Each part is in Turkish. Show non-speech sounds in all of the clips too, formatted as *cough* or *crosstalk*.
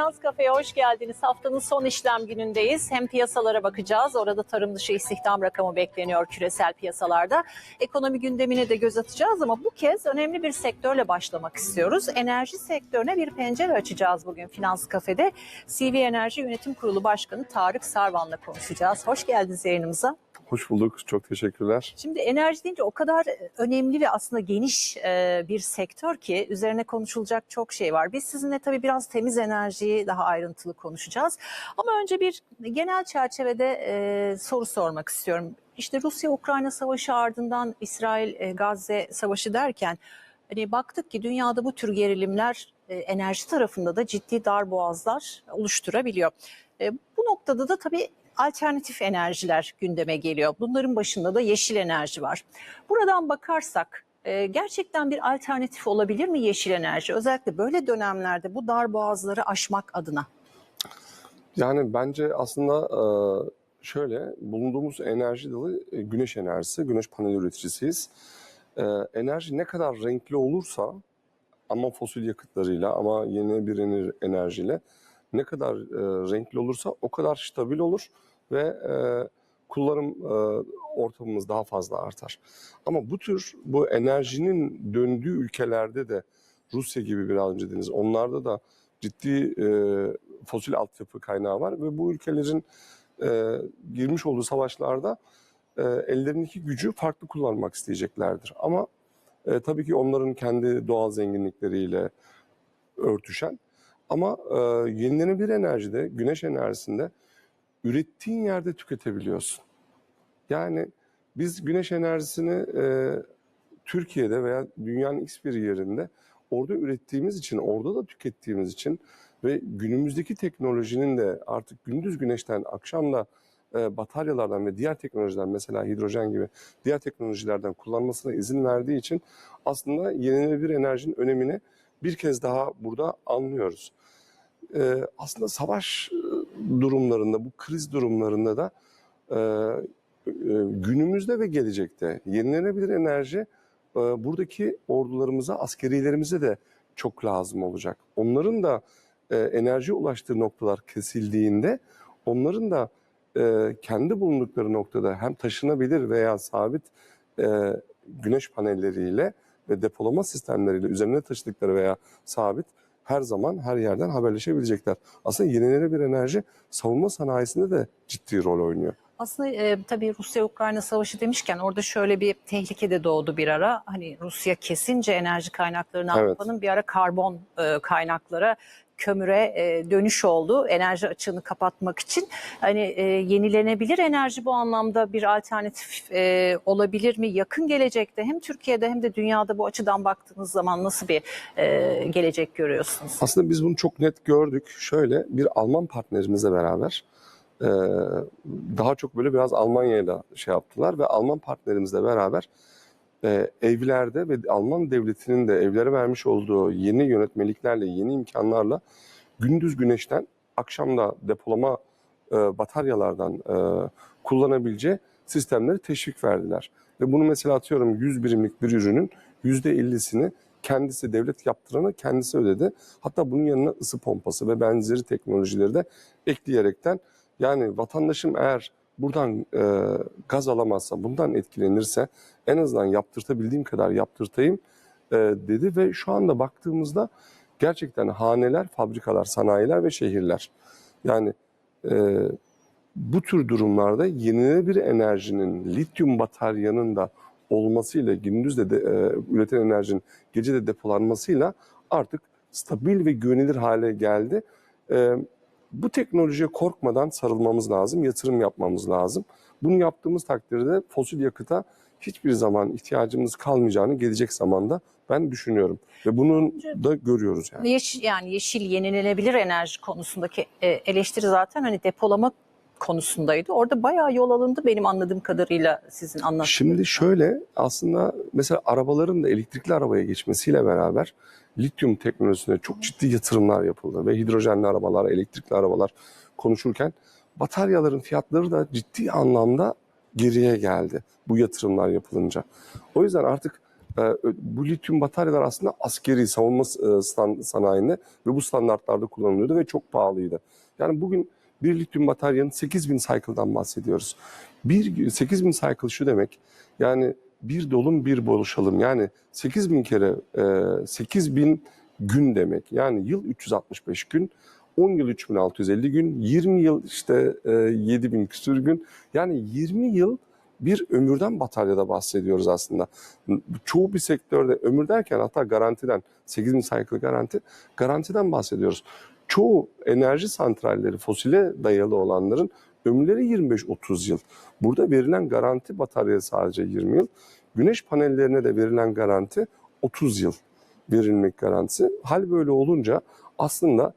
Finans Kafe'ye hoş geldiniz. Haftanın son işlem günündeyiz. Hem piyasalara bakacağız. Orada tarım dışı istihdam rakamı bekleniyor küresel piyasalarda. Ekonomi gündemine de göz atacağız ama bu kez önemli bir sektörle başlamak istiyoruz. Enerji sektörüne bir pencere açacağız bugün Finans Kafe'de. CV Enerji Yönetim Kurulu Başkanı Tarık Sarvan'la konuşacağız. Hoş geldiniz yayınımıza. Hoş bulduk. Çok teşekkürler. Şimdi enerji deyince o kadar önemli ve aslında geniş e, bir sektör ki üzerine konuşulacak çok şey var. Biz sizinle tabii biraz temiz enerjiyi daha ayrıntılı konuşacağız. Ama önce bir genel çerçevede e, soru sormak istiyorum. İşte Rusya-Ukrayna savaşı ardından İsrail-Gazze savaşı derken hani baktık ki dünyada bu tür gerilimler e, enerji tarafında da ciddi darboğazlar oluşturabiliyor. E, bu noktada da tabii alternatif enerjiler gündeme geliyor. Bunların başında da yeşil enerji var. Buradan bakarsak e, gerçekten bir alternatif olabilir mi yeşil enerji? Özellikle böyle dönemlerde bu dar boğazları aşmak adına. Yani bence aslında e, şöyle bulunduğumuz enerji dalı e, güneş enerjisi. Güneş paneli üreticisiyiz. Enerji ne kadar renkli olursa ama fosil yakıtlarıyla ama yeni bir ener- enerjiyle ne kadar renkli olursa o kadar stabil olur ve e, kullanım e, ortamımız daha fazla artar. Ama bu tür bu enerjinin döndüğü ülkelerde de Rusya gibi biraz önce dediniz onlarda da ciddi e, fosil altyapı kaynağı var ve bu ülkelerin e, girmiş olduğu savaşlarda e, ellerindeki gücü farklı kullanmak isteyeceklerdir. Ama e, tabii ki onların kendi doğal zenginlikleriyle örtüşen ama e, yenilenebilir enerjide, güneş enerjisinde ürettiğin yerde tüketebiliyorsun. Yani biz güneş enerjisini e, Türkiye'de veya dünyanın x bir yerinde orada ürettiğimiz için, orada da tükettiğimiz için ve günümüzdeki teknolojinin de artık gündüz güneşten, akşam da e, bataryalardan ve diğer teknolojiler mesela hidrojen gibi diğer teknolojilerden kullanmasına izin verdiği için aslında yenilenebilir enerjinin önemini bir kez daha burada anlıyoruz. E, aslında savaş e, durumlarında, bu kriz durumlarında da e, e, günümüzde ve gelecekte yenilenebilir enerji e, buradaki ordularımıza, askerilerimize de çok lazım olacak. Onların da e, enerji ulaştığı noktalar kesildiğinde onların da e, kendi bulundukları noktada hem taşınabilir veya sabit e, güneş panelleriyle ve depolama sistemleriyle üzerine taşıdıkları veya sabit her zaman her yerden haberleşebilecekler. Aslında yenilenebilir enerji savunma sanayisinde de ciddi rol oynuyor. Aslında e, tabii Rusya-Ukrayna savaşı demişken orada şöyle bir tehlike de doğdu bir ara. Hani Rusya kesince enerji kaynaklarını Evet. Avrupa'nın bir ara karbon e, kaynaklara kömüre e, dönüş oldu enerji açığını kapatmak için. Hani e, yenilenebilir enerji bu anlamda bir alternatif e, olabilir mi? Yakın gelecekte hem Türkiye'de hem de dünyada bu açıdan baktığınız zaman nasıl bir e, gelecek görüyorsunuz? Aslında biz bunu çok net gördük. Şöyle bir Alman partnerimizle beraber e, daha çok böyle biraz Almanya'yla şey yaptılar ve Alman partnerimizle beraber e, evlerde ve Alman devletinin de evlere vermiş olduğu yeni yönetmeliklerle, yeni imkanlarla gündüz güneşten akşamda depolama e, bataryalardan e, kullanabileceği sistemleri teşvik verdiler. Ve bunu mesela atıyorum 100 birimlik bir ürünün %50'sini kendisi devlet yaptırana kendisi ödedi. Hatta bunun yanına ısı pompası ve benzeri teknolojileri de ekleyerekten yani vatandaşım eğer buradan e, gaz alamazsa, bundan etkilenirse en azından yaptırtabildiğim kadar yaptırtayım e, dedi ve şu anda baktığımızda gerçekten haneler, fabrikalar, sanayiler ve şehirler yani e, bu tür durumlarda yenilenebilir enerjinin lityum bataryanın da olmasıyla gündüz de, de e, üreten enerjinin gece de depolanmasıyla artık stabil ve güvenilir hale geldi. E, bu teknolojiye korkmadan sarılmamız lazım, yatırım yapmamız lazım. Bunu yaptığımız takdirde fosil yakıta hiçbir zaman ihtiyacımız kalmayacağını gelecek zamanda ben düşünüyorum. Ve bunu da görüyoruz yani. Yeşil, yani yeşil yenilenebilir enerji konusundaki e, eleştiri zaten hani depolama konusundaydı. Orada bayağı yol alındı benim anladığım kadarıyla sizin anlattığınız. Şimdi şöyle aslında mesela arabaların da elektrikli arabaya geçmesiyle beraber lityum teknolojisine çok ciddi yatırımlar yapıldı ve hidrojenli arabalar, elektrikli arabalar konuşurken bataryaların fiyatları da ciddi anlamda geriye geldi bu yatırımlar yapılınca. O yüzden artık e, bu lityum bataryalar aslında askeri savunma e, stan- sanayinde ve bu standartlarda kullanılıyordu ve çok pahalıydı. Yani bugün bir lityum bataryanın 8000 cycle'dan bahsediyoruz. Bir 8000 cycle şu demek yani bir dolum bir boşalım yani 8000 kere e, 8000 gün demek. Yani yıl 365 gün, 10 yıl 3650 gün, 20 yıl işte e, 7000 küsür gün. Yani 20 yıl bir ömürden bataryada bahsediyoruz aslında. Çoğu bir sektörde ömür derken hatta garantiden 8000 cycle garanti garantiden bahsediyoruz. Çoğu enerji santralleri fosile dayalı olanların ömürleri 25-30 yıl. Burada verilen garanti batarya sadece 20 yıl. Güneş panellerine de verilen garanti 30 yıl verilmek garantisi. Hal böyle olunca aslında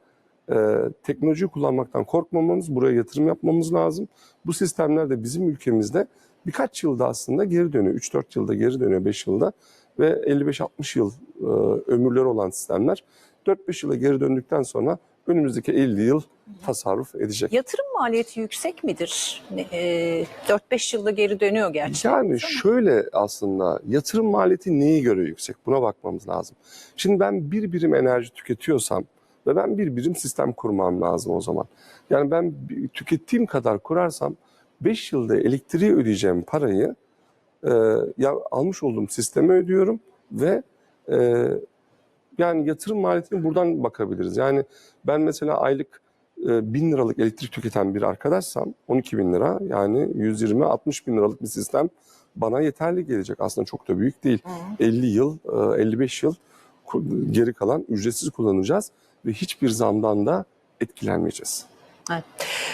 e, teknolojiyi kullanmaktan korkmamamız, buraya yatırım yapmamız lazım. Bu sistemler de bizim ülkemizde birkaç yılda aslında geri dönüyor. 3-4 yılda geri dönüyor, 5 yılda ve 55-60 yıl e, ömürleri olan sistemler 4-5 yıla geri döndükten sonra önümüzdeki 50 yıl tasarruf edecek. Yatırım maliyeti yüksek midir? E, 4-5 yılda geri dönüyor gerçi. Yani şöyle aslında yatırım maliyeti neye göre yüksek? Buna bakmamız lazım. Şimdi ben bir birim enerji tüketiyorsam ve ben bir birim sistem kurmam lazım o zaman. Yani ben tükettiğim kadar kurarsam 5 yılda elektriği ödeyeceğim parayı e, ya almış olduğum sisteme ödüyorum ve e, yani yatırım maliyetine buradan bakabiliriz. Yani ben mesela aylık e, 1000 liralık elektrik tüketen bir arkadaşsam 12 bin lira yani 120-60 bin liralık bir sistem bana yeterli gelecek. Aslında çok da büyük değil. 50 yıl, e, 55 yıl ku- geri kalan ücretsiz kullanacağız ve hiçbir zamdan da etkilenmeyeceğiz.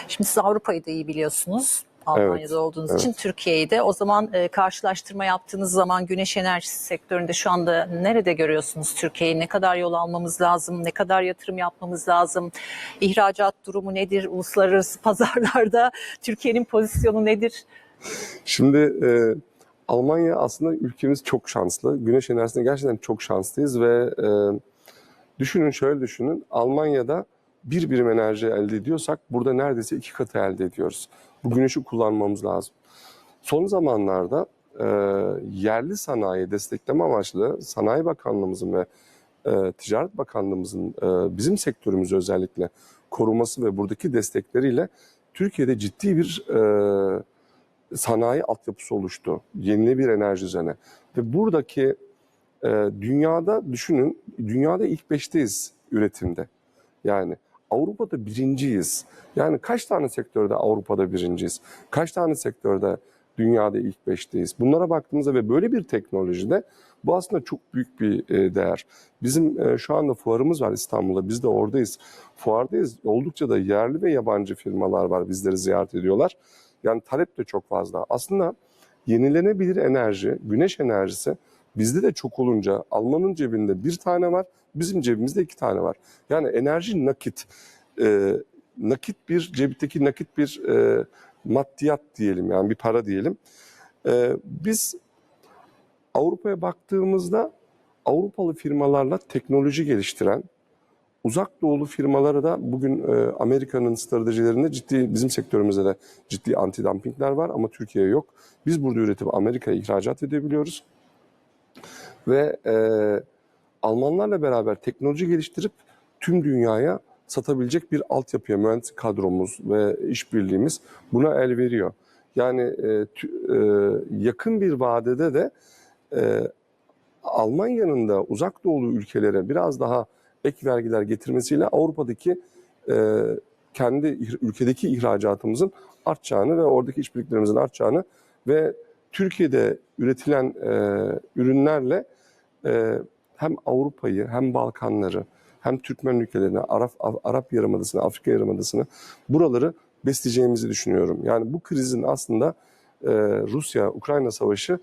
Şimdi siz Avrupa'yı da iyi biliyorsunuz. Almanya'da Evet, olduğunuz evet. için Türkiye'yi de. O zaman e, karşılaştırma yaptığınız zaman güneş enerjisi sektöründe şu anda nerede görüyorsunuz Türkiye'yi? Ne kadar yol almamız lazım? Ne kadar yatırım yapmamız lazım? İhracat durumu nedir? Uluslararası *laughs* pazarlarda Türkiye'nin pozisyonu nedir? Şimdi e, Almanya aslında ülkemiz çok şanslı. Güneş enerjisinde gerçekten çok şanslıyız ve e, düşünün şöyle düşünün. Almanya'da bir birim enerji elde ediyorsak burada neredeyse iki katı elde ediyoruz. Bu güneşi kullanmamız lazım. Son zamanlarda e, yerli sanayi destekleme amaçlı Sanayi Bakanlığımızın ve e, Ticaret Bakanlığımızın e, bizim sektörümüzü özellikle koruması ve buradaki destekleriyle Türkiye'de ciddi bir e, sanayi altyapısı oluştu. Yenilenebilir enerji üzerine. Ve buradaki e, dünyada düşünün, dünyada ilk beşteyiz üretimde. Yani Avrupa'da birinciyiz. Yani kaç tane sektörde Avrupa'da birinciyiz? Kaç tane sektörde dünyada ilk beşteyiz? Bunlara baktığımızda ve böyle bir teknolojide bu aslında çok büyük bir e, değer. Bizim e, şu anda fuarımız var İstanbul'da. Biz de oradayız. Fuardayız. Oldukça da yerli ve yabancı firmalar var. Bizleri ziyaret ediyorlar. Yani talep de çok fazla. Aslında yenilenebilir enerji, güneş enerjisi bizde de çok olunca Alman'ın cebinde bir tane var, bizim cebimizde iki tane var. Yani enerji nakit, e, nakit bir cebdeki nakit bir e, maddiyat diyelim yani bir para diyelim. E, biz Avrupa'ya baktığımızda Avrupalı firmalarla teknoloji geliştiren, uzak doğulu firmalara da bugün e, Amerika'nın stratejilerinde ciddi bizim sektörümüzde de ciddi anti-dumpingler var ama Türkiye yok. Biz burada üretip Amerika'ya ihracat edebiliyoruz. Ve e, Almanlarla beraber teknoloji geliştirip tüm dünyaya satabilecek bir altyapıya mühendis kadromuz ve işbirliğimiz buna el veriyor. Yani e, tü- e, yakın bir vadede de e, Almanya'nın da uzak doğulu ülkelere biraz daha ek vergiler getirmesiyle Avrupa'daki e, kendi ülkedeki ihracatımızın artacağını ve oradaki işbirliklerimizin artacağını ve Türkiye'de üretilen e, ürünlerle e, hem Avrupa'yı hem Balkanları hem Türkmen ülkelerini, Arap, Arap Yarımadası'nı, Afrika Yarımadası'nı buraları besleyeceğimizi düşünüyorum. Yani bu krizin aslında e, Rusya-Ukrayna savaşı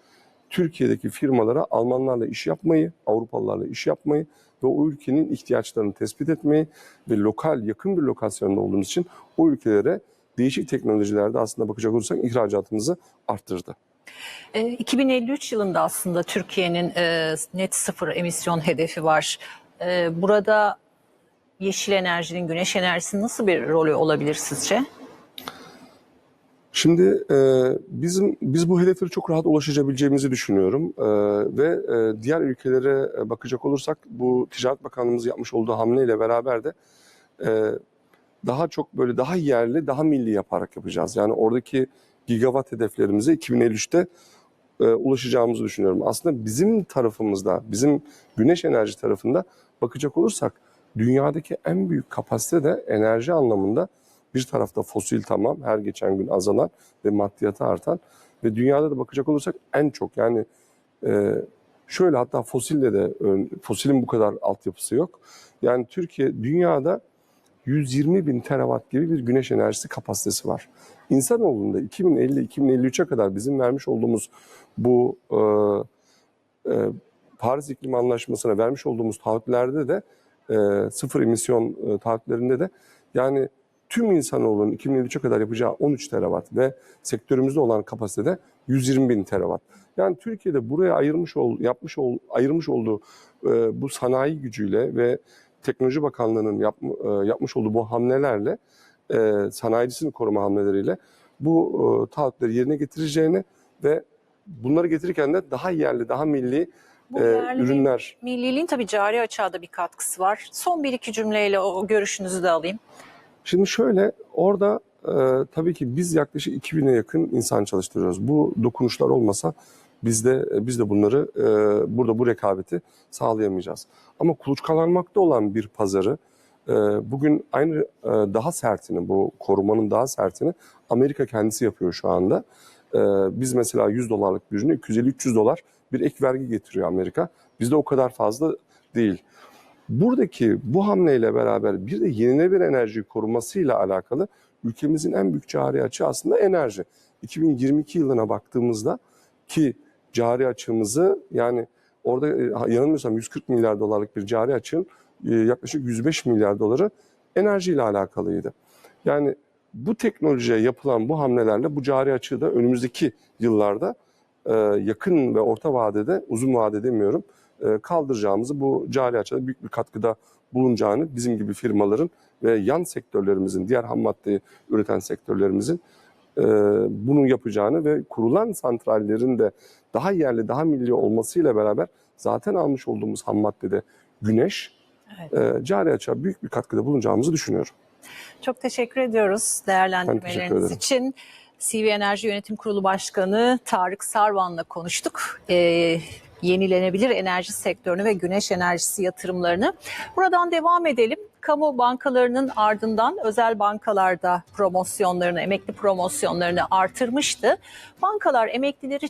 Türkiye'deki firmalara Almanlarla iş yapmayı, Avrupalılarla iş yapmayı ve o ülkenin ihtiyaçlarını tespit etmeyi ve lokal, yakın bir lokasyonda olduğumuz için o ülkelere değişik teknolojilerde aslında bakacak olursak ihracatımızı arttırdı. E, 2053 yılında aslında Türkiye'nin e, net sıfır emisyon hedefi var. E, burada yeşil enerjinin, güneş enerjisinin nasıl bir rolü olabilir sizce? Şimdi e, bizim biz bu hedeflere çok rahat ulaşabileceğimizi düşünüyorum E, ve diğer ülkelere bakacak olursak bu Ticaret Bakanlığımız yapmış olduğu hamleyle beraber de daha çok böyle daha yerli, daha milli yaparak yapacağız. Yani oradaki gigawatt hedeflerimize 2053'te e, ulaşacağımızı düşünüyorum. Aslında bizim tarafımızda, bizim güneş enerji tarafında bakacak olursak dünyadaki en büyük kapasite de enerji anlamında bir tarafta fosil tamam her geçen gün azalan ve maddiyatı artan ve dünyada da bakacak olursak en çok yani e, şöyle hatta fosille de fosilin bu kadar altyapısı yok. Yani Türkiye dünyada 120 bin terawatt gibi bir güneş enerjisi kapasitesi var. İnsanoğlunda 2050-2053'e kadar bizim vermiş olduğumuz bu e, e, Paris İklim Anlaşması'na vermiş olduğumuz taahhütlerde de e, sıfır emisyon e, taahhütlerinde de yani tüm insanoğlunun 2053'e kadar yapacağı 13 terawatt ve sektörümüzde olan kapasitede 120 bin terawatt. Yani Türkiye'de buraya ayırmış ol, yapmış ol, ayırmış olduğu e, bu sanayi gücüyle ve Teknoloji Bakanlığı'nın yap, e, yapmış olduğu bu hamlelerle e, sanayicisini koruma hamleleriyle bu e, taahhütleri yerine getireceğini ve bunları getirirken de daha yerli, daha milli Bu e, ürünler Milliliğin tabii cari açığa da bir katkısı var. Son bir iki cümleyle o, o görüşünüzü de alayım. Şimdi şöyle orada e, tabii ki biz yaklaşık 2000'e yakın insan çalıştırıyoruz. Bu dokunuşlar olmasa biz de biz de bunları e, burada bu rekabeti sağlayamayacağız. Ama kuluçkalanmakta olan bir pazarı e, bugün aynı e, daha sertini bu korumanın daha sertini Amerika kendisi yapıyor şu anda. E, biz mesela 100 dolarlık bir ürüne 250-300 dolar bir ek vergi getiriyor Amerika. Bizde o kadar fazla değil. Buradaki bu hamleyle beraber bir de yenilenebilir enerjiyi korumasıyla alakalı ülkemizin en büyük cari açığı aslında enerji. 2022 yılına baktığımızda ki cari açığımızı yani orada e, yanılmıyorsam 140 milyar dolarlık bir cari açığın e, yaklaşık 105 milyar doları enerjiyle alakalıydı. Yani bu teknolojiye yapılan bu hamlelerle bu cari açığı da önümüzdeki yıllarda e, yakın ve orta vadede, uzun vade demiyorum, kaldıracağımızı, bu cari açıda büyük bir katkıda bulunacağını bizim gibi firmaların ve yan sektörlerimizin, diğer ham maddeyi üreten sektörlerimizin bunu yapacağını ve kurulan santrallerin de daha yerli, daha milli olmasıyla beraber zaten almış olduğumuz ham maddede güneş, e, cari açığa büyük bir katkıda bulunacağımızı düşünüyorum. Çok teşekkür ediyoruz değerlendirmeleriniz için. CV Enerji Yönetim Kurulu Başkanı Tarık Sarvan'la konuştuk. Ee, yenilenebilir enerji sektörünü ve güneş enerjisi yatırımlarını. Buradan devam edelim. Kamu bankalarının ardından özel bankalarda promosyonlarını, emekli promosyonlarını artırmıştı. Bankalar emeklileri